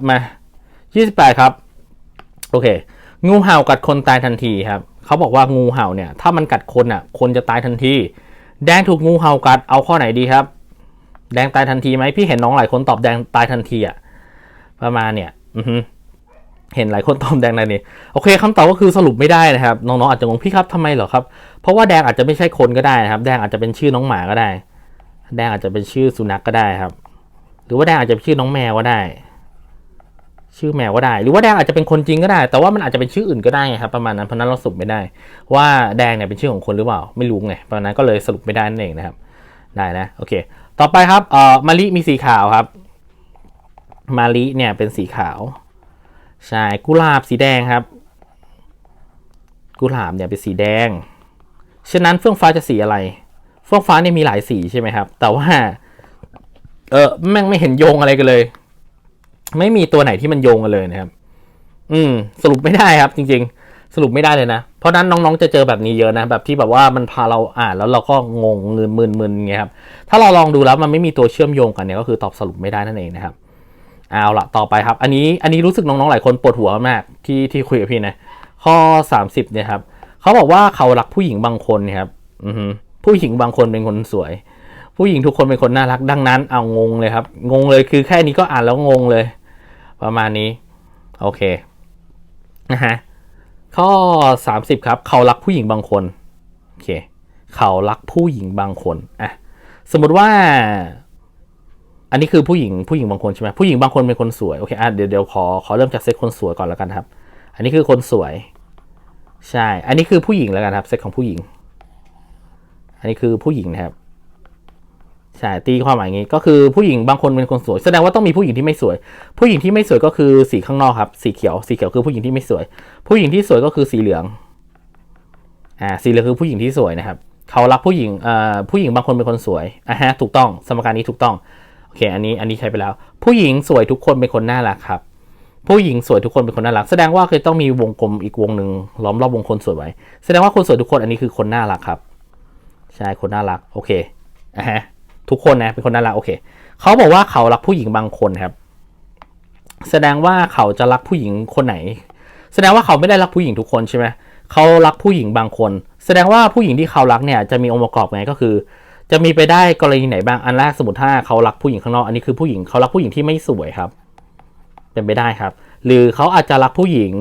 มา28ครับ โอเค งูเห่ากัดคนตายทันทีครับเขาบอกว่างูเห่าเนี่ย ถ้ามันกัดคนอะ คนจะตายทันที แดงถูกงูเห่ากัดเอาข้อไหนดีครับ แดงตายทันทีไหมพี่เห็นน้องหลายคนตอบแดงตายทันทีอะประมาณเนี่ย อือฮึเห็นหลายคนตอบแดงในนี้โอเคคำตอบก็คือสรุปไม่ได้นะครับ น้องๆอาจจะงงพี่ครับทำไมเหรอครับ เพราะว่าแดงอาจจะไม่ใช่คนก็ได้นะครับ แดงอาจจะเป็นชื่อน้องหมาก็ได้ แดงอาจจะเป็นชื่อสุนัขก็ได้ครับ หรือว่าแดงอาจจะเป็นชื่อน้องแมวก็ได้ ชื่อแมวก็ได้ หรือว่าแดงอาจจะเป็นคนจริงก็ได้ แต่ว่ามันอาจจะเป็นชื่ออื่นก็ได้ครับประมาณนั้นเพราะนั้นเราสรุปไม่ได้ ว่าแดงเนี่ยเป็นชื่อของคนหรือเปล่าไม่รู้ไงเพราะนั้นก็เลยสรุปไม่ได้นั่นเองนะครับ ได้นะโอเค ต่อไปครับเอ่อมะลิมีสีขาวครับมะลิเนี่ยเป็นสีขาวใช่กุหลาบสีแดงครับ กุหลาบเนี่ยเป็นสีแดง ฉะนั้นเฟื่องฟ้าจะสีอะไร เฟื่องฟ้าเนี่ยมีหลายสีใช่ไหมครับ แต่ว่า เออแม่งไม่เห็นโยงอะไรกันเลย ไม่มีตัวไหนที่มันโยงกันเลยนะครับ อืม สรุปไม่ได้ครับ จริง ๆ สรุปไม่ได้เลยนะ เพราะนั้นน้องๆจะเจอแบบนี้เยอะนะ แบบที่แบบว่ามันพาเราอ่านแล้วเราก็งงเงินมึนๆเงี้ยครับ ถ้าเราลองดูแล้วมันไม่มีตัวเชื่อมโยงกันเนี่ยก็คือตอบสรุปไม่ได้นั่นเองนะครับ เอาละต่อไปครับ อันนี้ อันนี้รู้สึกน้องๆหลายคนปวดหัวมากที่ที่คุยกับพี่นะ ข้อ 30เนี่ยครับ เขาบอกว่าเขารักผู้หญิงบางคนเนี่ยครับ อือผู้หญิงบางคนเป็นคนสวย ผู้หญิงทุกคนเป็นคนน่ารัก ดังนั้น เอางงเลยครับ งงเลยคือแค่นี้ก็อ่านแล้วงงเลย ประมาณนี้ โอเคนะฮะข้อ 30 ครับ เขารักผู้หญิงบางคนโอเคเขารักผู้หญิงบางคนอะสมมติว่า อันนี้คือผู้หญิงผู้หญิงบางคนใช่ไหมผู้หญิงบางคนเป็นคนสวยโอเคอะเดี๋ยวเดี๋ยวขอขอเริ่มจากเซตคนสวยก่อนแล้วกันครับ อันนี้คือคนสวย ใช่ อันนี้คือผู้หญิงแล้วกันครับเซตของผู้หญิง อันนี้คือผู้หญิงนะครับ ใช่ตีความหมายงี้ก็คือผู้หญิงบางคนเป็นคนสวย แสดงว่าต้องมีผู้หญิงที่ไม่สวย ผู้หญิงที่ไม่สวยก็คือสีข้างนอกครับ สีเขียว สีเขียวคือผู้หญิงที่ไม่สวย ผู้หญิงที่สวยก็คือสีเหลืองอ่าสีเหลืองคือผู้หญิงที่สวยนะครับเขารักผู้หญิงเอ่อผู้หญิงบางคนเป็นคนสวยอะฮะถูกต้องสมการนี้ถูกต้องโอเคอันนี้อันนี้ใช้ไปแล้ว ผู้หญิงสวยทุกคนเป็นคนน่ารักครับ ผู้หญิงสวยทุกคนเป็นคนน่ารัก แสดงว่าคือต้องมีวงกลมอีกวงหนึ่งล้อมรอบวงคนสวยไว้ แสดงว่าคนสวยทุกคนอันนี้คือคนน่ารักครับใช่คนน่ารักโอเคอะฮะ ทุกคนนะเป็นคนน่ารักโอเคเขาบอกว่าเขารักผู้หญิงบางคนครับ แสดงว่าเขาจะรักผู้หญิงคนไหน แสดงว่าเขาไม่ได้รักผู้หญิงทุกคนใช่ไหมเขารักผู้หญิงบางคน แสดงว่าผู้หญิงที่เขารักเนี่ยจะมีองค์ประกอบไงก็คือ จะมีไปได้กรณีไหนบ้างอันแรกสมมติถ้าเขารักผู้หญิงข้างนอกอันนี้คือผู้หญิงเขารักผู้หญิงที่ไม่สวยครับ เป็นไปได้ครับ หรือเขาอาจจะรักผู้หญิง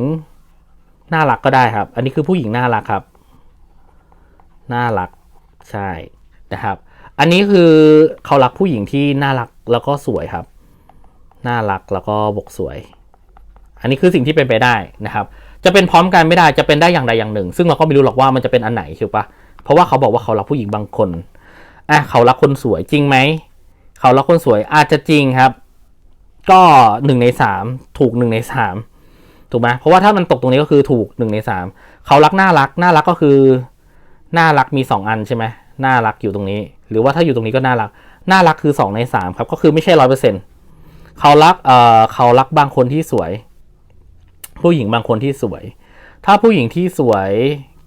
น่ารักก็ได้ครับ อันนี้คือผู้หญิงน่ารักครับ น่ารักใช่นะครับ อันนี้คือเขารักผู้หญิงที่น่ารักแล้วก็สวยครับ น่ารักแล้วก็บกสวย อันนี้คือสิ่งที่เป็นไปได้นะครับ จะเป็นพร้อมกันไม่ได้จะเป็นได้อย่างใดอย่างหนึ่ง ซึ่งเราก็ไม่รู้หรอกว่ามันจะเป็นอันไหนถูกปะเพราะว่าเขาบอกว่าเขารักผู้หญิงบางคนอะเขารักคนสวยจริงไหมเขารักคนสวยอาจจะจริงครับ ก็หนึ่งในสามถูกหนึ่งในสามถูกไหมเพราะว่าถ้ามันตกตรงนี้ก็คือถูกหนึ่งในสามเขารักน่ารักน่ารักก็คือน่ารักมีสองอันใช่ไหม น่ารักอยู่ตรงนี้ หรือว่าถ้าอยู่ตรงนี้ก็น่ารัก น่ารักคือสองในสามครับ ก็คือไม่ใช่ร้อยเปอร์เซ็นต์เขารักเอ่อเขารักบางคนที่สวย ผู้หญิงบางคนที่สวย ถ้าผู้หญิงที่สวย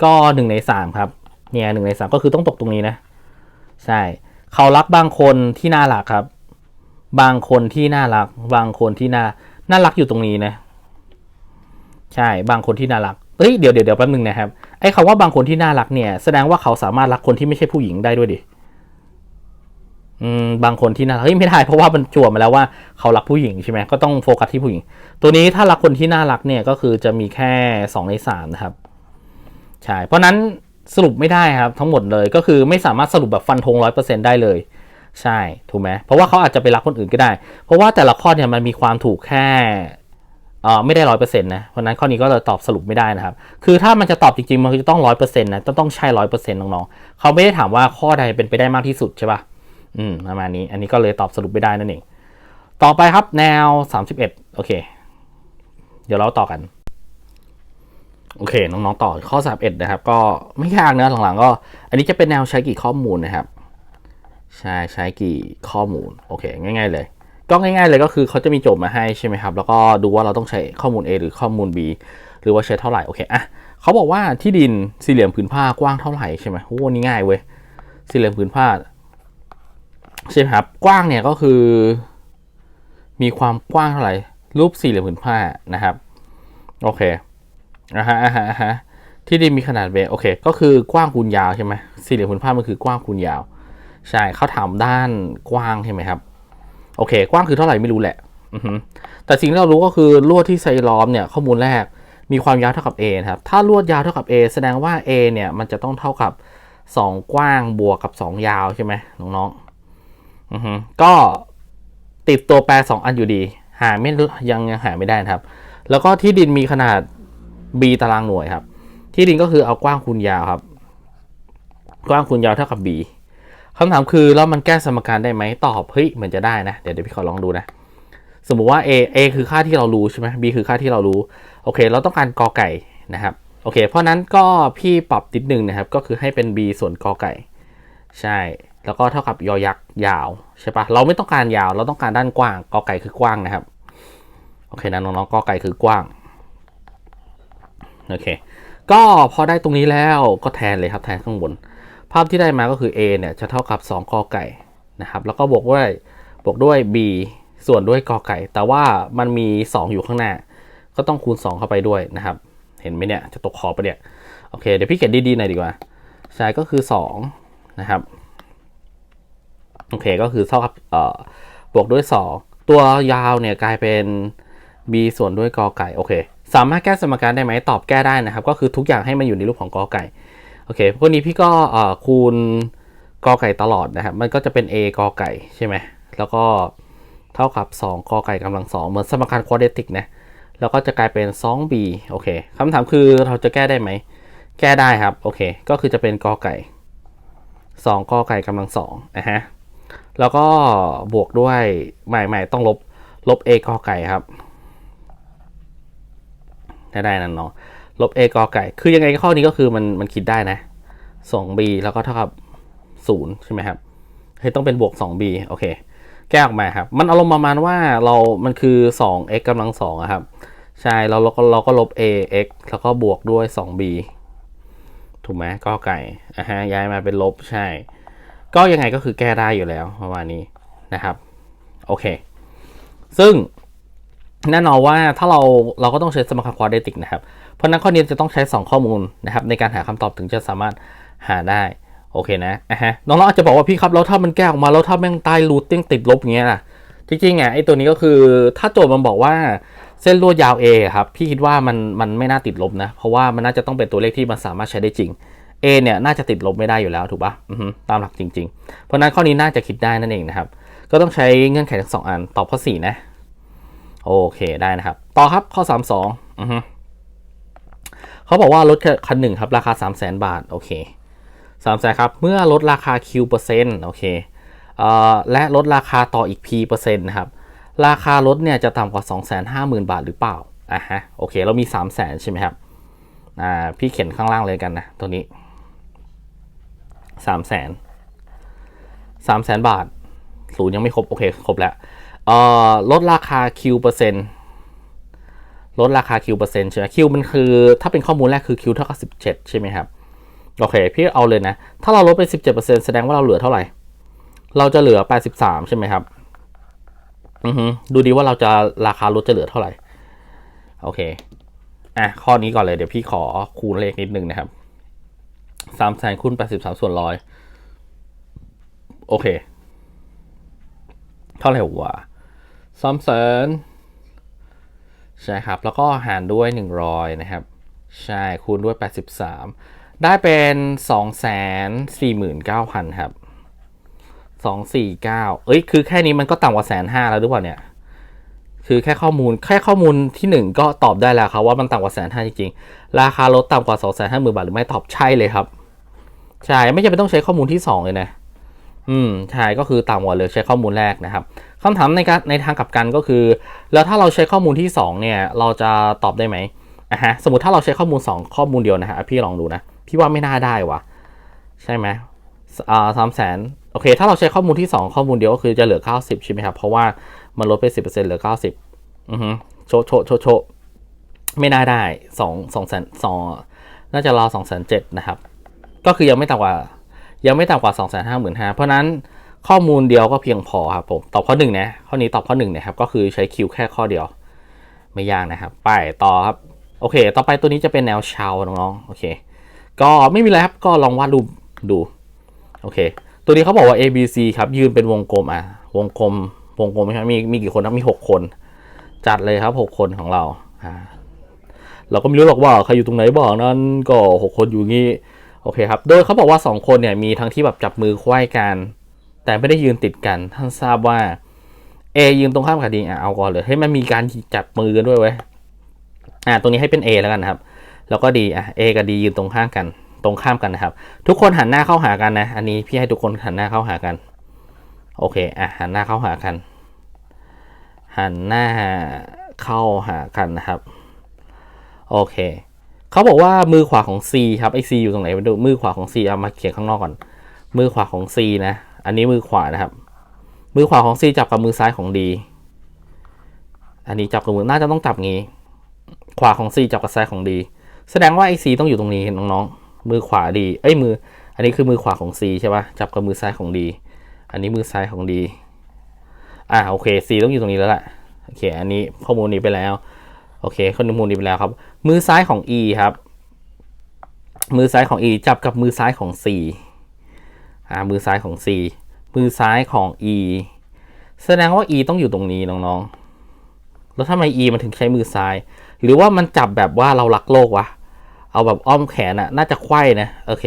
ก็หนึ่งในสามครับ เนี่ยหนึ่งในสามก็คือต้องตกตรงนี้นะ ใช่ เขารักบางคนที่น่ารักครับ บางคนที่น่ารัก บางคนที่น่า น่ารักอยู่ตรงนี้นะ ใช่ บางคนที่น่ารัก เฮ้ยเดี๋ยวเดี๋ยวแป๊บนึงนะครับไอ้คำว่าบางคนที่น่ารักเนี่ยแสดงว่าเขาสามารถรักคนที่ไม่ใช่ผู้หญิงได้ด้วยดิอืมบางคนที่น่ารักเฮ้ยไม่ได้เพราะว่ามันจั่วมาแล้วว่าเขารักผู้หญิงใช่ไหมก็ต้องโฟกัสที่ผู้หญิง ตัวนี้ถ้ารักคนที่น่ารักเนี่ยก็คือจะมีแค่สองในสามนะครับใช่เพราะนั้นสรุปไม่ได้ครับทั้งหมดเลยก็คือไม่สามารถสรุปแบบฟันธงร้อยเปอร์เซ็นต์ได้เลย ใช่ถูกไหมเพราะว่าเขาอาจจะไปรักคนอื่นก็ได้ เพราะว่าแต่ละข้อเนี่ยมันมีความถูกแค่ ไม่ได้ร้อยเปอร์เซ็นต์นะเพราะนั้นข้อนี้ก็เลยตอบสรุปไม่ได้นะครับ คือถ้ามันจะตอบจริงๆ มันจะต้องร้อยเปอร์เซ็นต์นะต้องต้องใช่ร้อยเปอร์เซ็นต์น้องๆเขาไม่ได้ถามว่าข้อใดเป็นไปได้มากที่สุดใช่ปะอืมประมาณนี้ อันนี้ก็เลยตอบสรุปไม่ได้นั่นเองต่อไปครับแนวสามสิบเอ็ดโอเค เดี๋ยวเราต่อกัน โอเค น้องๆต่อข้อสามเอ็ดนะครับ ก็ไม่ยากนะหลังๆก็ อันนี้จะเป็นแนวใช้กี่ข้อมูลนะครับ ใช่ใช้กี่ข้อมูล โอเค ง่าย ๆ เลย ก็ง่ายๆเลยก็คือเขาจะมีโจทย์มาให้ใช่ไหมครับ แล้วก็ดูว่าเราต้องใช้ข้อมูล A หรือข้อมูล B หรือว่าใช้เท่าไหร่ โอเคอะเขาบอกว่าที่ดินสี่เหลี่ยมผืนผ้ากว้างเท่าไหร่ใช่ไหมโอ้นี่ง่ายเว้ย สี่เหลี่ยมผืนผ้าใช่ไหมครับ กว้างเนี่ยก็คือ มีความกว้างเท่าไหร่ รูปสี่เหลี่ยมผืนผ้านะครับ โอเคอ่าฮะอ่าฮะอ่าฮะ ที่ดินมีขนาดเบโอเค ก็คือกว้างคูณยาวใช่ไหมสี่เหลี่ยมผืนผ้ามันคือกว้างคูณยาว ใช่เขาถามด้านกว้างใช่ไหมครับ โอเค กว้างคือเท่าไหร่ไม่รู้แหละแต่สิ่งที่เรารู้ก็คือลวดที่ใส่ล้อมเนี่ยข้อมูลแรกมีความยาวเท่ากับ A นะครับ ถ้าลวดยาวเท่ากับ A แสดงว่า A เนี่ยมันจะต้องเท่ากับ 2 กว้างบวกกับ 2 ยาวใช่ไหมน้องๆก็ติดตัวแปร 2 อันอยู่ดี หาไม่ยังยังหาไม่ได้นะครับ แล้วก็ที่ดินมีขนาด b ตารางหน่วยครับ ที่ดินก็คือเอากว้างคูณยาวครับ กว้างคูณยาวเท่ากับ b คำถามคือแล้วมันแก้สมการได้ไหมตอบเฮ้ยเหมือนจะได้นะ เดี๋ยวเดี๋ยวพี่ขอลองดูนะ สมมุติว่า a a คือค่าที่เรารู้ใช่ไหม b คือค่าที่เรารู้ โอเค เราต้องการกอไก่นะครับ โอเค เพราะนั้นก็พี่ปรับติดหนึ่งนะครับ ก็คือให้เป็น b ส่วนกอไก่ ใช่ แล้วก็เท่ากับยอยักษ์ยาวใช่ปะเราไม่ต้องการยาว เราต้องการด้านกว้าง กอไก่คือกว้างนะครับ โอเคนะน้องๆกอไก่คือกว้าง โอเค ก็พอได้ตรงนี้แล้วก็แทนเลยครับแทนข้างบน ภาพที่ได้มาก็คือ a เนี่ยจะเท่ากับ 2กอไก่นะครับแล้วก็บวกด้วยบวกด้วย b ส่วนด้วยกอไก่ แต่ว่ามันมี 2 อยู่ข้างหน้า ก็ต้องคูณ 2 เข้าไปด้วยนะครับ เห็นไหมเนี่ยจะตกขอบไปเนี่ยโอเคเดี๋ยวพี่เขียนดีๆหน่อยดีกว่าใช่ก็คือ2นะครับโอเคก็คือเท่ากับเอ่อบวกด้วย 2 ตัวยาวเนี่ยกลายเป็น b ส่วนด้วยกอไก่โอเคสามารถแก้สมการได้ไหมตอบแก้ได้นะครับ ก็คือทุกอย่างให้มันอยู่ในรูปของกอไก่ โอเคพวกนี้พี่ก็คูณกอไก่ตลอดนะครับ มันก็จะเป็น a กอไก่ใช่ไหมแล้วก็เท่ากับ 2 กอไก่กำลังสองเหมือนสมการควอเดติกนะแล้วก็จะกลายเป็น 2b โอเคคำถามคือเราจะแก้ได้ไหม แก้ได้ครับ โอเค ก็คือจะเป็นกอไก่ 2 กอไก่กำลังสองนะฮะ แล้วก็บวกด้วยใหม่ๆต้องลบลบ a กอไก่ครับได้ได้นั่นเนาะ ลบ a กอไก่ คือยังไงข้อนี้ก็คือมันมันคิดได้นะ 2b แล้วก็เท่ากับ0ใช่ไหมครับเฮ้ยต้องเป็นบวก 2b โอเค แก้ออกมาครับ มันอารมณ์ประมาณว่าเรา มันคือ 2x กำลัง2อะครับ ใช่ เราเราก็เราก็ลบ ax แล้วก็บวกด้วย 2b ถูกไหมก็ไก่อะฮะ ย้ายมาเป็นลบ ใช่ ก็ยังไงก็คือแก้ได้อยู่แล้วประมาณนี้นะครับ โอเค ซึ่งแน่นอนว่าถ้าเราเราก็ต้องใช้สมการควอเดติกนะครับ เพราะนั้นข้อนี้จะต้องใช้ 2 ข้อมูลนะครับในการหาคำตอบถึงจะสามารถหาได้โอเคนะอะฮะน้องๆอาจจะบอกว่าพี่ครับแล้วถ้ามันแก้ออกมาแล้วถ้าแม่งใต้รูทติ้งติดลบอย่างเงี้ยล่ะจริงๆอะไอตัวนี้ก็คือถ้าโจทย์มันบอกว่าเส้นลวดยาว A ครับพี่คิดว่ามันมันไม่น่าติดลบนะ เพราะว่ามันน่าจะต้องเป็นตัวเลขที่มันสามารถใช้ได้จริง A เนี่ยน่าจะติดลบไม่ได้อยู่แล้วถูกปะอือฮึตามหลักจริง ๆ เพราะฉะนั้นข้อนี้น่าจะคิดได้นั่นเองนะครับ ก็ต้องใช้เงื่อนไขทั้งสองอันตอบข้อ 4 นะ โอเคได้นะครับ ต่อครับข้อ 3 2อือฮึ เขาบอกว่ารถคันหนึ่งครับ ราคา 3 0 0 0 0 0บาท โอเค3 0 0 0 0ครับ เมื่อลดราคา Q เปอร์เซ็นต์โอเคเอ่อและลดราคาต่ออีก P เปอร์เซ็นต์นะครับ ราคารถเนี่ยจะต่ำกว่า 250,000 บาทหรือเปล่าอะฮะโอเค เรามี 3 0 0 0 0 0ใช่ไหมครับอ่าพี่เขียนข้างล่างเลยกันนะ ตัวนี้ 3 0 0 0 0 0 3 0 0 0 0บาทศูนย์ยังไม่ครบ โอเค ครบแล้วเอ่อลดราคา Q เปอร์เซ็นต์ ลดราคา Q เปอร์เซ็นต์ใช่ไหม Q มันคือ ถ้าเป็นข้อมูลแรกคือ Q เท่ากับ17 ใช่ไหมครับ โอเค พี่เอาเลยนะ ถ้าเราลดไป 17%แสดงว่าเราเหลือเท่าไหร่ เราจะเหลือ 83 ใช่ไหมครับ อือฮึดูดีว่าเราจะราคารถจะเหลือเท่าไหร่ โอเค อะ ข้อนี้ก่อนเลย เดี๋ยวพี่ขอคูณเลขนิดนึงนะครับสามแสนคูณ83 ส่วนร้อยโอเค เท่าไหร่วะสามแสน ใช่ครับ แล้วก็หารด้วย 100 นะครับ ใช่ คูณด้วย 83 ได้เป็น 249,000 ครับ 249 เอ้ย คือแค่นี้มันก็ต่ำกว่าแสนห้าแล้วหรือเปล่าเนี่ย คือแค่ข้อมูล แค่ข้อมูลที่ 1 ก็ตอบได้แล้วครับว่ามันต่ำกว่าแสนห้าจริงๆ ราคารถต่ำกว่า 2 5 0 0 0 0 บาทหรือไม่ตอบใช่เลยครับ ใช่ ไม่จำเป็นต้องใช้ข้อมูลที่ 2 เลยนะ อืม ใช่ ก็คือต่ำกว่าเลยใช้ข้อมูลแรกนะครับ คำถามในการในทางกลับกันก็คือ แล้วถ้าเราใช้ข้อมูลที่ 2 เนี่ย เราจะตอบได้ไหมอะฮะสมมติถ้าเราใช้ข้อมูล 2 ข้อมูลเดียวนะฮะพี่ลองดูนะพี่ว่าไม่น่าได้วะใช่ไหมอ่าสามแสนโอเค ถ้าเราใช้ข้อมูลที่ 2 ข้อมูลเดียวก็คือจะเหลือ 90 ใช่ไหมครับ เพราะว่ามันลดไป 10%เหลือ 90อือฮึโชโชโชโชไม่น่าได้2 2แสน2น่าจะรอ2แสน7นะครับ ก็คือยังไม่ต่ำกว่ายังไม่ต่ำกว่า 2 5 5 0 0 0 เพราะนั้น ข้อมูลเดียวก็เพียงพอครับผมตอบข้อหนึ่งนะข้อนี้ตอบข้อหนึ่งนะครับก็คือใช้คิวแค่ข้อเดียว ไม่ยากนะครับไปต่อครับโอเค ต่อไปตัวนี้จะเป็นแนวชาวน้องๆโอเค ก็ไม่มีอะไรครับก็ลองวาดรูปดูโอเค ตัวนี้เขาบอกว่า A B C ครับยืนเป็นวงกลมอะวงกลมวงกลมใช่ไหมมีมีกี่คนครับมีหกคน จัดเลยครับหกคนของเราอ่าเราก็ไม่รู้หรอกว่าใครอยู่ตรงไหนบอกนั้นก็หกคนอยู่งี้โอเคครับ โดยเขาบอกว่าสองคนเนี่ยมีทั้งที่แบบจับมือควายกัน แต่ไม่ได้ยืนติดกัน ท่านทราบว่า A ยืนตรงข้ามกับดีอะเอาก่อนเลยให้มันมีการจับมือกันด้วยเว้ยอ่าตรงนี้ให้เป็น A แล้วกันนะครับ แล้วก็ดีอะ A กับ D ยืนตรงข้ามกัน ตรงข้ามกันนะครับ ทุกคนหันหน้าเข้าหากันนะ อันนี้พี่ให้ทุกคนหันหน้าเข้าหากัน โอเคอะหันหน้าเข้าหากัน หันหน้าเข้าหากันนะครับ โอเคเขาบอกว่ามือขวาของ C ครับไอ C อยู่ตรงไหนไปดูมือขวาของ C เอามาเขียนข้างนอกก่อน มือขวาของ C นะ อันนี้มือขวานะครับ มือขวาของ C จับกับมือซ้ายของ D อันนี้จับกับมือน่าจะต้องจับงี้ ขวาของ C จับกับซ้ายของ D แสดงว่าไอ C ต้องอยู่ตรงนี้น้องๆ มือขวา D เอ้ยมือ อันนี้คือมือขวาของ C ใช่ปะจับกับมือซ้ายของ D อันนี้มือซ้ายของ D อ่าโอเค C ต้องอยู่ตรงนี้แล้วแหละโอเค อันนี้ข้อมูลนี้ไปแล้ว โอเค ข้อมูลนี้ไปแล้วครับ มือซ้ายของ E ครับ มือซ้ายของ E จับกับมือซ้ายของ C มือซ้ายของ C มือซ้ายของ E แสดงว่า E ต้องอยู่ตรงนี้น้องๆ แล้วทำไม E มันถึงใช้มือซ้าย หรือว่ามันจับแบบว่าเรารักโลกวะ เอาแบบอ้อมแขนอะน่าจะไขว้นะ โอเค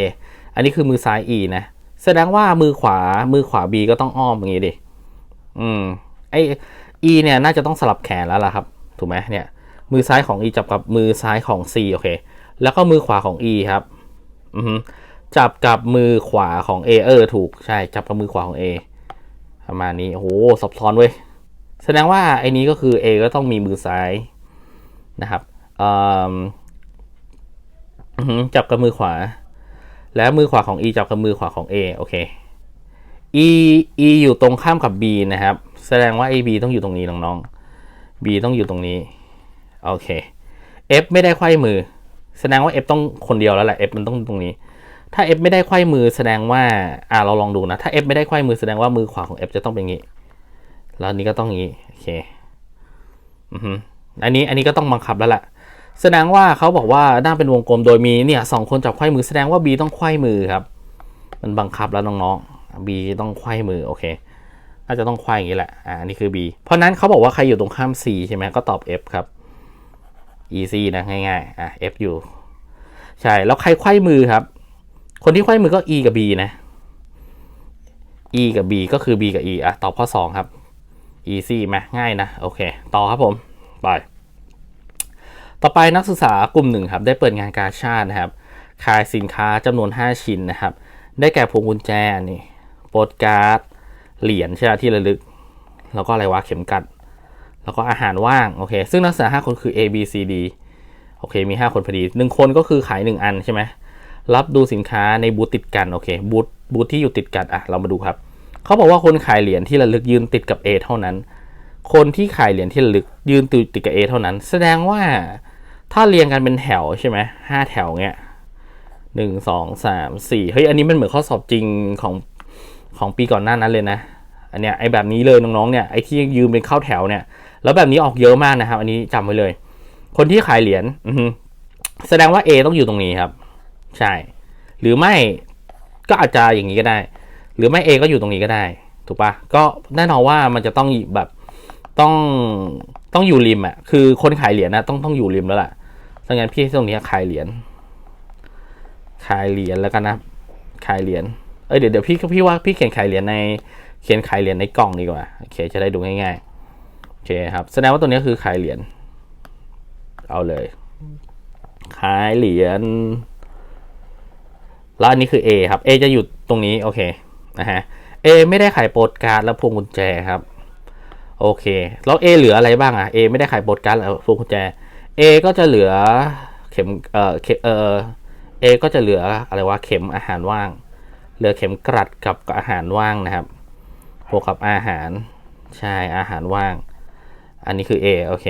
อันนี้คือมือซ้าย E นะ แสดงว่ามือขวา มือขวา B ก็ต้องอ้อมอย่างงี้ดิ อืม ไอ E เนี่ยน่าจะต้องสลับแขนแล้วล่ะครับ ถูกไหมเนี่ย มือซ้ายของ E จับกับมือซ้ายของ C โอเค แล้วก็มือขวาของ E ครับ อือ จับกับมือขวาของ A เออถูกใช่จับกับมือขวาของ A ประมาณนี้โอ้โหซับซ้อนเว้ยแสดงว่าไอ้นี้ก็คือ A ก็ต้องมีมือซ้ายนะครับจับกับมือขวา แล้วมือขวาของ E จับกับมือขวาของ A โอเค E E อยู่ตรงข้ามกับ B นะครับ แสดงว่า AB ต้องอยู่ตรงนี้น้องๆ B ต้องอยู่ตรงนี้โอเค F ไม่ได้ไขว้มือ แสดงว่า F ต้องคนเดียวแล้วแหละ F มันต้องตรงนี้ ถ้า F ไม่ได้ไขว้มือแสดงว่า อ่าเราลองดูนะ ถ้า F ไม่ได้ไขว้มือแสดงว่ามือขวาของ F จะต้องเป็นอย่างนี้ แล้วนี้ก็ต้องงนี้ โอเค อือฮึอันนี้ อันนี้ก็ต้องบังคับแล้วแหละแสดงว่าเขาบอกว่าด้านเป็นวงกลมโดยมีเนี่ยสองคนจับไขว้มือแสดงว่า B ต้องไขว้มือครับ มันบังคับแล้วน้องๆ B ต้องไขว้มือ โอเค น่าจะต้องไขว้อย่างนี้แหละ อ่า นี่คือ B เพราะนั้นเขาบอกว่าใครอยู่ตรงข้าม C ใช่ไหมก็ตอบ F ครับ easy นะง่ายๆ อะ F อยู่ ใช่ แล้วใครไขว้มือครับ คนที่ไขว้มือก็ E กับ B นะ E กับ B ก็คือ B กับ E อะ ตอบข้อ 2 ครับ easy ไหมง่ายนะ โอเค ต่อครับผม ไป ต่อไปนักศึกษากลุ่มหนึ่งครับ ได้เปิดงานกาชาตินะครับ ขายสินค้าจำนวน 5 ชิ้นนะครับ ได้แก่พวงกุญแจนี่โปสการ์ด เหรียญใช่ไหมที่ระลึก แล้วก็อะไรวะ เข็มกัด แล้วก็อาหารว่าง โอเค ซึ่งนักศึกษา 5 คนคือ A B C D โอเค มี 5 คนพอดี 1 คนก็คือขาย 1 อันใช่ไหม รับดูสินค้าในบูธติดกันโอเคบูธบูธที่อยู่ติดกันอะเรามาดูครับเขาบอกว่าคนขายเหรียญที่ระลึกยืนติดกับ A เท่านั้น คนที่ขายเหรียญที่ระลึกยืนติดกับ A เท่านั้น แสดงว่าถ้าเรียงกันเป็นแถวใช่ไหมห้าแถวเงี้ยหนึ่งสองสามสี่เฮ้ยอันนี้มันเหมือนข้อสอบจริงของของปีก่อนหน้านั้นเลยนะ อันเนี้ยไอแบบนี้เลยน้องๆเนี่ยไอที่ยืมเป็นเข้าแถวเนี่ย แล้วแบบนี้ออกเยอะมากนะครับ อันนี้จำไว้เลย คนที่ขายเหรียญแสดงว่า A ต้องอยู่ตรงนี้ครับ ใช่ หรือไม่ก็อาจจะอย่างนี้ก็ได้ หรือไม่ A ก็อยู่ตรงนี้ก็ได้ ถูกปะก็แน่นอนว่ามันจะต้องแบบต้องต้องอยู่ริมอะคือคนขายเหรียญนะต้องต้องอยู่ริมแล้วล่ะดังนั้นพี่ให้ตรงนี้ขายเหรียญขายเหรียญแล้วกันนะขายเหรียญเอ้ยเดี๋ยวเดี๋ยวพี่พี่ว่าพี่เขียนขายเหรียญในเขียนขายเหรียญในกล่องดีกว่าโอเคจะได้ดูง่ายๆโอเคครับแสดงว่าตัวนี้คือขายเหรียญเอาเลยขายเหรียญ แล้วอันนี้คือ A ครับ A จะอยู่ตรงนี้โอเคนะฮะ A ไม่ได้ขายโปสการ์ดและพวงกุญแจครับโอเคแล้ว A เหลืออะไรบ้างอะ A ไม่ได้ขายโปสการ์ดและพวงกุญแจ A ก็จะเหลือเข็มเอ่อเข็มเอ่อ A ก็จะเหลืออะไรวะเข็มอาหารว่าง เหลือเข็มกลัดกับอาหารว่างนะครับบวกกับอาหารใช่อาหารว่าง อันนี้คือ A โอเค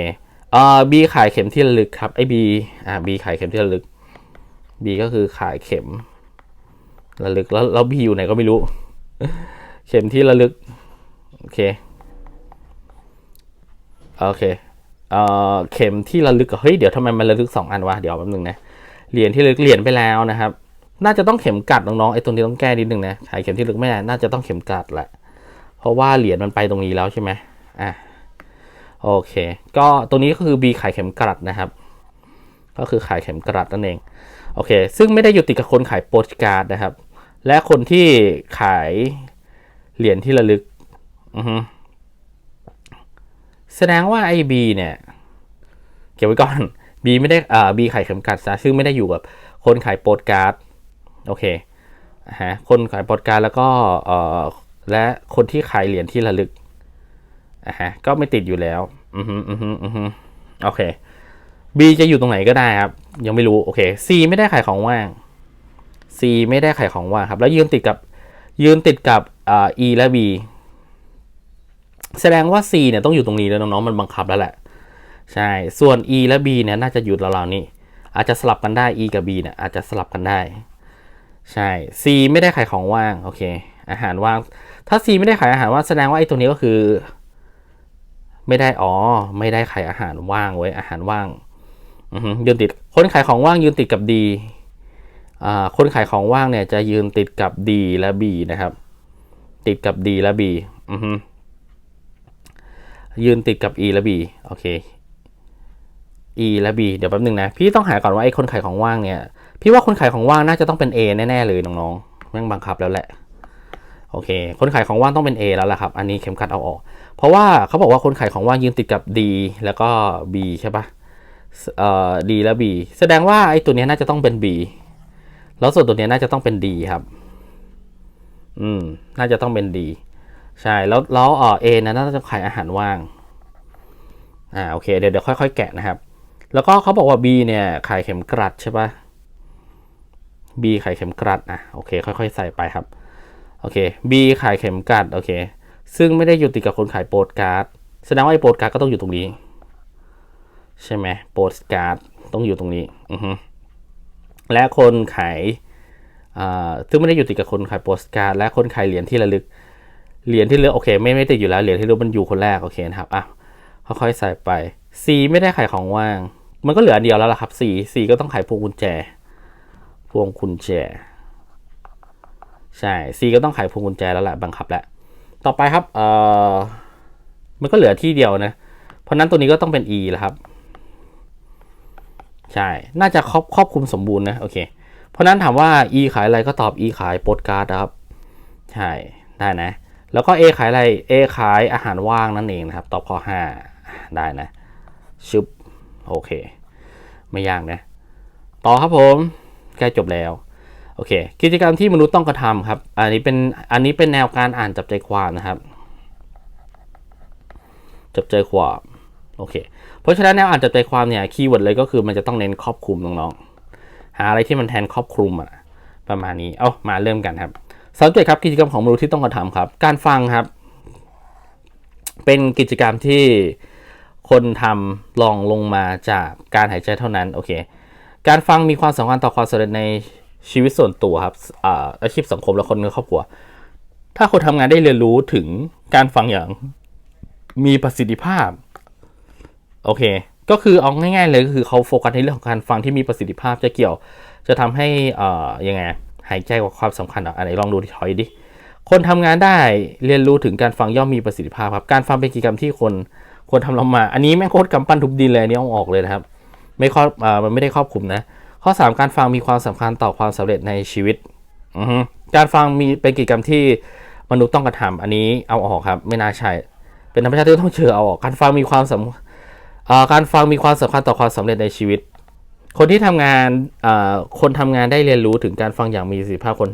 เอ่อ B ขายเข็มที่ระลึกครับไอ้ B อ่า B ขายเข็มที่ระลึก B ก็คือขายเข็ม ระลึกแล้วแล้ว B อยู่ไหนก็ไม่รู้ เข็มที่ระลึก โอเค โอเคเอ่อเข็มที่ระลึกเฮ้ยเดี๋ยวทำไมมันระลึกสองอันวะเดี๋ยวแป๊บนึงนะเหรียญที่ระลึกเหรียญไปแล้วนะครับ น่าจะต้องเข็มกัดน้องๆไอ้ตรงนี้ต้องแก้นิดนึงนะขายเข็มที่ลึกไม่ได้น่าจะต้องเข็มกัดแหละ เพราะว่าเหรียญมันไปตรงนี้แล้วใช่ไหมอะโอเค ก็ตัวนี้ก็คือ B ขายเข็มกลัดนะครับ ก็คือขายเข็มกลัดนั่นเอง โอเค ซึ่งไม่ได้อยู่ติดกับคนขายโปสการ์ดนะครับ และคนที่ขายเหรียญที่ระลึกแสดงว่าไอ้ B เนี่ย เก็บไว้ก่อน B ไม่ได้อ่า B ขายเข็มกัดซะซึ่งไม่ได้อยู่กับคนขายโปสการ์ดโอเคฮะคนขายโปสการ์ดแล้วก็เอ่อและคนที่ขายเหรียญที่ระลึกอะฮะก็ไม่ติดอยู่แล้ว อือฮึอือฮึอือฮึโอเค B จะอยู่ตรงไหนก็ได้ครับ ยังไม่รู้ โอเค C ไม่ได้ขายของว่าง C ไม่ได้ขายของว่างครับ แล้วยืนติดกับยืนติดกับอ่า E และ B แสดงว่า C เนี่ยต้องอยู่ตรงนี้แล้วน้องๆมันบังคับแล้วแหละ ใช่ ส่วน E และ B เนี่ยน่าจะอยู่ราวๆนี้ อาจจะสลับกันได้ E กับ B เนี่ยอาจจะสลับกันได้ ใช่ C ไม่ได้ขายของว่าง โอเค อาหารว่าง ถ้า C ไม่ได้ขายอาหารว่างแสดงว่าไอ้ตัวนี้ก็คือ ไม่ได้ อ๋อ ไม่ได้ขายอาหารว่างไว้อาหารว่างยืนติด คนขายของว่างยืนติดกับ D คนขายของว่างเนี่ยจะยืนติดกับ D และ B นะครับ ติดกับ D และ B อือฮึยืนติดกับ E และ B โอเค E และ B เดี๋ยวแป๊บนึงนะ พี่ต้องหาก่อนว่าไอ้คนขายของว่างเนี่ย พี่ว่าคนขายของว่างน่าจะต้องเป็น A แน่ๆเลยน้องๆแม่งบังคับแล้วแหละ โอเค คนขายของว่างต้องเป็น A แล้วล่ะครับ อันนี้เข็มขัดเอาออก เพราะว่าเขาบอกว่าคนขายของว่างยืนติดกับ D แล้วก็ B ใช่ปะเอ่อ D และ B แสดงว่าไอ้ตัวนี้น่าจะต้องเป็น B แล้วส่วนตัวนี้น่าจะต้องเป็น D ครับ อืม น่าจะต้องเป็น D ใช่ แล้วแล้วเอ่อ A นะน่าจะขายอาหารว่าง อ่า โอเค เดี๋ยวเดี๋ยวค่อย ๆ แกะนะครับ แล้วก็เขาบอกว่า B เนี่ย ขายเข็มกลัดใช่ปะ B ขายเข็มกลัด อะ โอเค ค่อย ๆ ใส่ไปครับ โอเค B ขายเข็มกลัด โอเค ซึ่งไม่ได้อยู่ติดกับคนขายโปสการ์ด แสดงว่าไอ้โปสการ์ดก็ต้องอยู่ตรงนี้ ใช่ไหมโปสการ์ดต้องอยู่ตรงนี้ อือฮึ และคนขายซึ่งไม่ได้อยู่ติดกับคนขายโปสการ์ดและคนขายเหรียญที่ระลึก เหรียญที่ระลึกโอเค ไม่ไม่ติดอยู่แล้วเหรียญที่ระลึกมันอยู่คนแรกโอเคนะครับอะค่อยๆใส่ไป C ไม่ได้ขายของว่าง มันก็เหลือเดียวแล้วล่ะครับ C C ก็ต้องขายพวงกุญแจ พวงกุญแจ ใช่ C ก็ต้องขายพวงกุญแจแล้วแหละบังคับแล้วต่อไปครับเอ่อมันก็เหลือที่เดียวนะ เพราะนั้นตัวนี้ก็ต้องเป็น E แล้วครับ ใช่ น่าจะครอบครอบคลุมสมบูรณ์นะโอเค เพราะนั้นถามว่า E ขายอะไรก็ตอบ E ขายโปสการ์ดครับ ใช่ ได้นะ แล้วก็ A ขายอะไร A ขายอาหารว่างนั่นเองนะครับ ตอบข้อ 5 ได้นะ ชึบ โอเค ไม่ยากนะ ต่อครับผม ใกล้จบแล้ว โอเค กิจกรรมที่มนุษย์ต้องกระทำครับ อันนี้เป็น อันนี้เป็นแนวการอ่านจับใจความนะครับ จับใจความ โอเค เพราะฉะนั้นแนวอ่านจับใจความเนี่ยคีย์เวิร์ดเลยก็คือมันจะต้องเน้นครอบคลุมน้องๆหาอะไรที่มันแทนครอบคลุมอะประมาณนี้ เอามาเริ่มกันครับสามจุดครับกิจกรรมของมนุษย์ที่ต้องกระทำครับ การฟังครับ เป็นกิจกรรมที่คนทำลองลงมาจากการหายใจเท่านั้นโอเค การฟังมีความสำคัญต่อความสำเร็จในชีวิตส่วนตัวครับอาอาชีพสังคมและคนในครอบครัว ถ้าคนทำงานได้เรียนรู้ถึงการฟังอย่างมีประสิทธิภาพ โอเค ก็คือเอาง่ายๆเลยก็คือเขาโฟกัสในเรื่องของการฟังที่มีประสิทธิภาพจะเกี่ยว จะทำให้อ่อยังไงหายใจกับความสำคัญอะอะไรลองดูที่ถอยดิคนทำงานได้เรียนรู้ถึงการฟังย่อมมีประสิทธิภาพครับการฟังเป็นกิจกรรมที่คนควรทำลงมา อันนี้แม่งโคตรกำปั้นทุบดินเลยนนี้เอาออกเลยนะครับ ไม่ครอบอ่ามันไม่ได้ครอบคลุมนะ ข้อ 3 การฟังมีความสำคัญต่อความสำเร็จในชีวิตอการฟังมีเป็นกิจกรรมที่มนุษย์ต้องกระทำอันนี้เอาออกครับ ไม่น่าใช่ เป็นธรรมชาติที่ต้องเชื่อเอาออก การฟังมีความสำอ่า การฟังมีความสำคัญต่อความสำเร็จในชีวิต คนที่ทำงานคนทำงานได้เรียนรู้ถึงการฟังอย่างมีประสิทธิภาพคน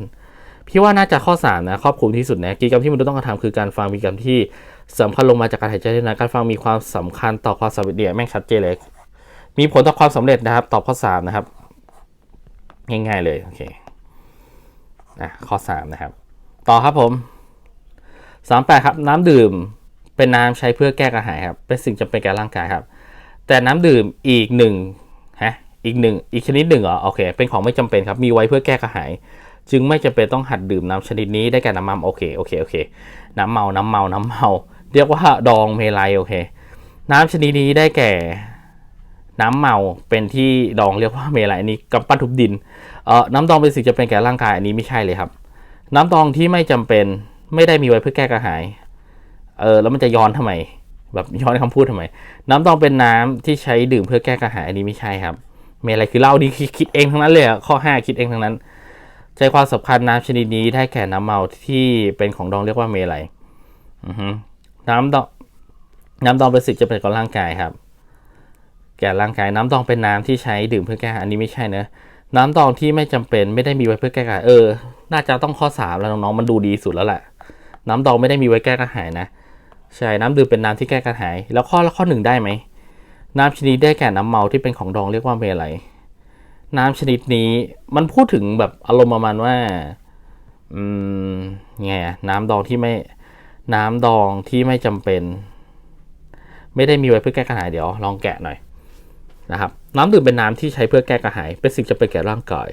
พี่ว่าน่าจะข้อ3นะครอบคลุมที่สุดนะกิจกรรมที่มนุษย์ต้องกระทำคือการฟังมีกิจกรรมที่สำคัญลงมาจากการหายใจเท่านั้นการฟังมีความสำคัญต่อความสำเร็จเนี่ยแม่งชัดเจนเลยมีผลต่อความสำเร็จนะครับ ตอบข้อ 3 นะครับ ง่ายๆเลยโอเคอะข้อ 3 นะครับ ต่อครับผม38ครับ น้ำดื่มเป็นน้ำใช้เพื่อแก้กระหายครับ เป็นสิ่งจำเป็นแก่ร่างกายครับ แต่น้ำดื่มอีกหนึ่งฮะอีกหนึ่งอีกชนิดหนึ่งเหรอโอเค เป็นของไม่จำเป็นครับมีไว้เพื่อแก้กระหาย จึงไม่จำเป็นต้องหัดดื่มน้ำชนิดนี้ได้แก่น้ำมันโอเคโอเคโอเค น้ำเมาน้ำเมาน้ำเมา เรียกว่าดองเมลัยโอเค น้ำชนิดนี้ได้แก่น้ำเมาเป็นที่ดองเรียกว่าเมลัยอันนี้กำปั้นทุบดินเอ่อน้ำดองเป็นสิ่งจะเป็นแก่ร่างกายอันนี้ไม่ใช่เลยครับ น้ำดองที่ไม่จำเป็นไม่ได้มีไว้เพื่อแก้กระหายเออแล้วมันจะย้อนทำไม แบบย้อนคำพูดทำไม น้ำดองเป็นน้ำที่ใช้ดื่มเพื่อแก้กระหายอันนี้ไม่ใช่ครับ เมลัยคือเหล้านี่คิดเองทั้งนั้นเลยอะข้อห้าคิดเองทั้งนั้น ใจความสำคัญน้ำชนิดนี้ได้แก่น้ำเมาที่เป็นของดองเรียกว่าเมลัยน้ำดองน้ำดองเป็นสิ่งจะเป็นกับร่างกายครับ แก่ร่างกายน้ำดองเป็นน้ำที่ใช้ดื่มเพื่อแก้อันนี้ไม่ใช่นะน้ำดองที่ไม่จำเป็นไม่ได้มีไว้เพื่อแก้กระหายเออ น่าจะต้องข้อสามแล้วน้องๆมันดูดีสุดแล้วแหละน้ำดองไม่ได้มีไว้แก้กระหายนะ ใช่ น้ำดื่มเป็นน้ำที่แก้กระหาย แล้วข้อล้วข้อหนึ่งได้ไหม น้ำชนิดได้แก่น้ำเมาที่เป็นของดองเรียกว่าเมลัย น้ำชนิดนี้มันพูดถึงแบบอารมณ์ประมาณว่า อืมไงอะน้ำดองที่ไม่ น้ำดองที่ไม่จำเป็น ไม่ได้มีไว้เพื่อแก้กระหายเดี๋ยว ลองแกะหน่อยนะครับน้ำดื่มเป็นน้ำที่ใช้เพื่อแก้กระหาย เป็นสิ่งจำเป็นแก่ร่างกาย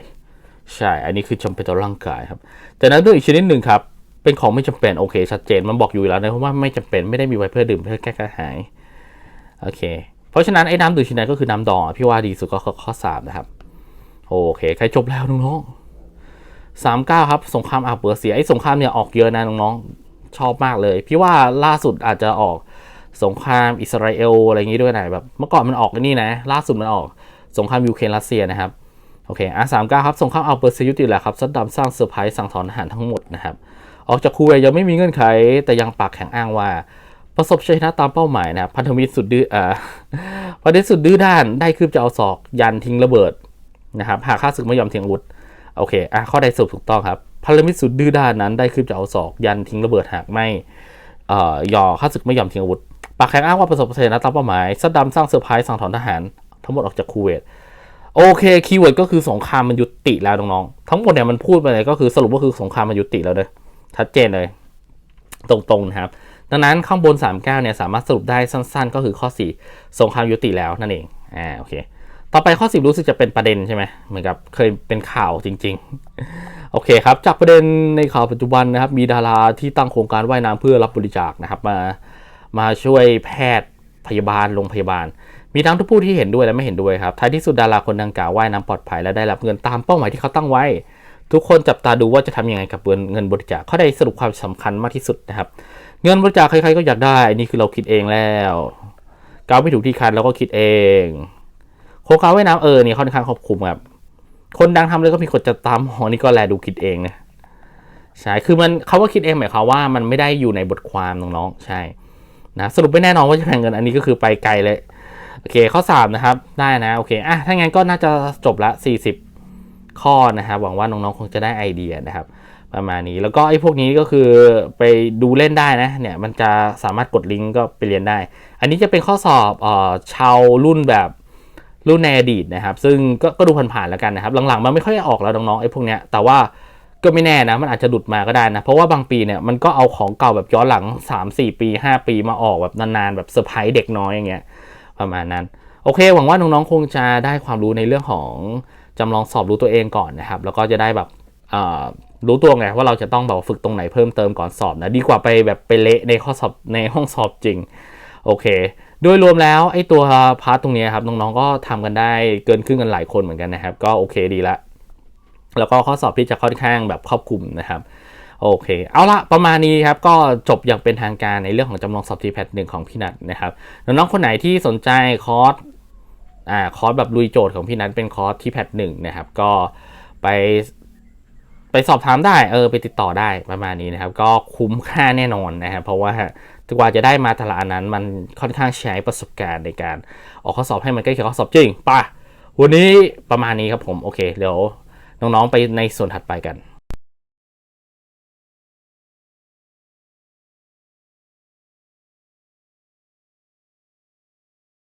ใช่ อันนี้คือจำเป็นต่อร่างกายครับ แต่น้ำดื่มอีกชนิดหนึ่งครับ เป็นของไม่จำเป็นโอเค ชัดเจนมันบอกอยู่แล้วนะเพราะว่าไม่จำเป็นไม่ได้มีไว้เพื่อดื่มเพื่อแก้กระหายโอเค เพราะฉะนั้นไอ้น้ำดื่มชนิดนั้นก็คือน้ำดองพี่ว่าดีสุดก็ข้อสามนะครับโอเคใครจบแล้วน้องๆสามเก้าครับสงครามอาบเปอร์เซียไอ้สงครามเนี่ยออกเยอะนะน้องๆชอบมากเลย พี่ว่าล่าสุดอาจจะออกสงครามอิสราเอลอะไรอย่างงี้ด้วยนะแบบเมื่อก่อนมันออกนี่นะ ล่าสุดมันออกสงครามยูเครนรัสเซียนะครับโอเคอะสามเก้าครับสงครามอาบเปอร์เซียยุติแล้วครับซัดดัมสร้างเซอร์ไพรส์สั่งถอนทหารทั้งหมดนะครับ ออกจากคูเวตยังไม่มีเงื่อนไข แต่ยังปากแข็งอ้างว่า ประสบชัยชนะตามเป้าหมายนะพันธมิตรสุดดื้ออ่าพันธมิตรสุดดื้อด้านได้คืบจะเอาศอกยันทิ้งระเบิดนะครับหากข้าศึกไม่ยอมทิ้งอาวุธโอเคอะข้อใดสรุปถูกต้องครับพันธมิตรสุดดื้อด้านนั้นได้คืบจะเอาศอกยันทิ้งระเบิดหากไม่อ่อยอข้าศึกไม่ยอมทิ้งอาวุธ ปากแข็งอ้างว่าประสบชัยชนะตามเป้าหมายซัดดัมสร้างเซอร์ไพรส์สั่งถอนทหารทั้งหมดออกจากคูเวตโอเคคีย์เวิร์ดก็คือสงครามมันยุติแล้วน้องๆ ทั้งหมดเนี่ยมันพูดไปเลยก็คือสรุปก็คือสงครามมันยุติแล้วเลย ชัดเจนเลย ตรงๆนะครับ ดังนั้นข้างบน 39เนี่ยสามารถสรุปได้สั้น ๆ ก็คือข้อ 4 สงครามยุติแล้วนั่นเองอ่าโอเค ต่อไปข้อ 10 รู้สึกจะเป็นประเด็นใช่ไหมเหมือนกับเคยเป็นข่าวจริง ๆ โอเคครับ จากประเด็นในข่าวปัจจุบันนะครับ มีดาราที่ตั้งโครงการว่ายน้ำเพื่อรับบริจาคนะครับมามาช่วยแพทย์พยาบาลโรงพยาบาล มีทั้งทุกผู้ที่เห็นด้วยและไม่เห็นด้วยครับท้ายที่สุดดาราคนดังกล่าวว่ายน้ำปลอดภัยและได้รับเงินตามเป้าหมายที่เขาตั้งไว้ ทุกคนจับตาดูว่าจะทำยังไงกับเงินบริจาคข้อใดสรุปความสำคัญมากที่สุดนะครับ เงินบริจาคใครๆก็อยากได้นี่คือเราคิดเองแล้วก้าวไม่ถูกที่คันเราก็คิดเอง โครงการว่ายน้ำเออนี่ค่อนข้างครอบคลุมครับคนดังทำเลยก็มีคนจะตามหอนี่ก็แลดูคิดเองนะใช่คือมันเขาว่าคิดเองหมายความว่ามันไม่ได้อยู่ในบทความน้องๆใช่นะสรุปไม่แน่นอนว่าจะแบ่งเงินอันนี้ก็คือไปไกลเลยโอเคข้อสามนะครับได้นะโอเคอะถ้างั้นก็น่าจะจบละ40 ข้อนะครับหวังว่าน้องๆคงจะได้ไอเดียนะครับ ประมาณนี้แล้วก็ไอ้พวกนี้ก็คือไปดูเล่นได้นะเนี่ยมันจะสามารถกดลิงก์ก็ไปเรียนได้ อันนี้จะเป็นข้อสอบเอ่อชาวรุ่นแบบรุ่นในอดีตนะครับ ซึ่งก็ก็ดูผ่านๆแล้วกันนะครับ หลังๆมันไม่ค่อยออกแล้วน้องๆไอ้พวกเนี้ยแต่ว่าก็ไม่แน่นะมันอาจจะดุดมาก็ได้นะ เพราะว่าบางปีเนี่ยมันก็เอาของเก่าแบบย้อนหลัง 3-4 ปี 5 ปีมาออกแบบนานๆแบบเซอร์ไพรส์เด็กน้อยอย่างเงี้ยประมาณนั้น โอเค หวังว่าน้องๆคงจะได้ความรู้ในเรื่องของ จำลองสอบรู้ตัวเองก่อนนะครับ แล้วก็จะได้แบบรู้ตัวไงว่าเราจะต้องแบบฝึกตรงไหนเพิ่มเติมก่อนสอบนะดีกว่าไปแบบไปเละในข้อสอบในห้องสอบจริงโอเค โดยรวมแล้วไอ้ตัวพาร์ทตรงนี้ครับน้องๆก็ทำกันได้เกินครึ่งกันหลายคนเหมือนกันนะครับ ก็โอเคดีละแล้วก็ข้อสอบที่จะค่อนข้างแบบครอบคลุมนะครับโอเค เอาละประมาณนี้ครับ ก็จบอย่างเป็นทางการในเรื่องของจำลองสอบทีแพทหนึ่งของพี่นัทนะครับน้องๆคนไหนที่สนใจคอร์ส อ่าคอร์สแบบลุยโจทย์ของพี่นัทเป็นคอร์สที่แพทหนึ่งนะครับ ก็ไปไปสอบถามได้เออไปติดต่อได้ประมาณนี้นะครับ ก็คุ้มค่าแน่นอนนะครับเพราะว่ากว่าจะได้มาแต่ละอันนั้น มันค่อนข้างใช้ประสบการณ์ในการออกข้อสอบให้มันใกล้เคียงข้อสอบจริงป่ะวันนี้ประมาณนี้ครับผมโอเคเดี๋ยวน้องๆไปในส่วนถัดไปกัน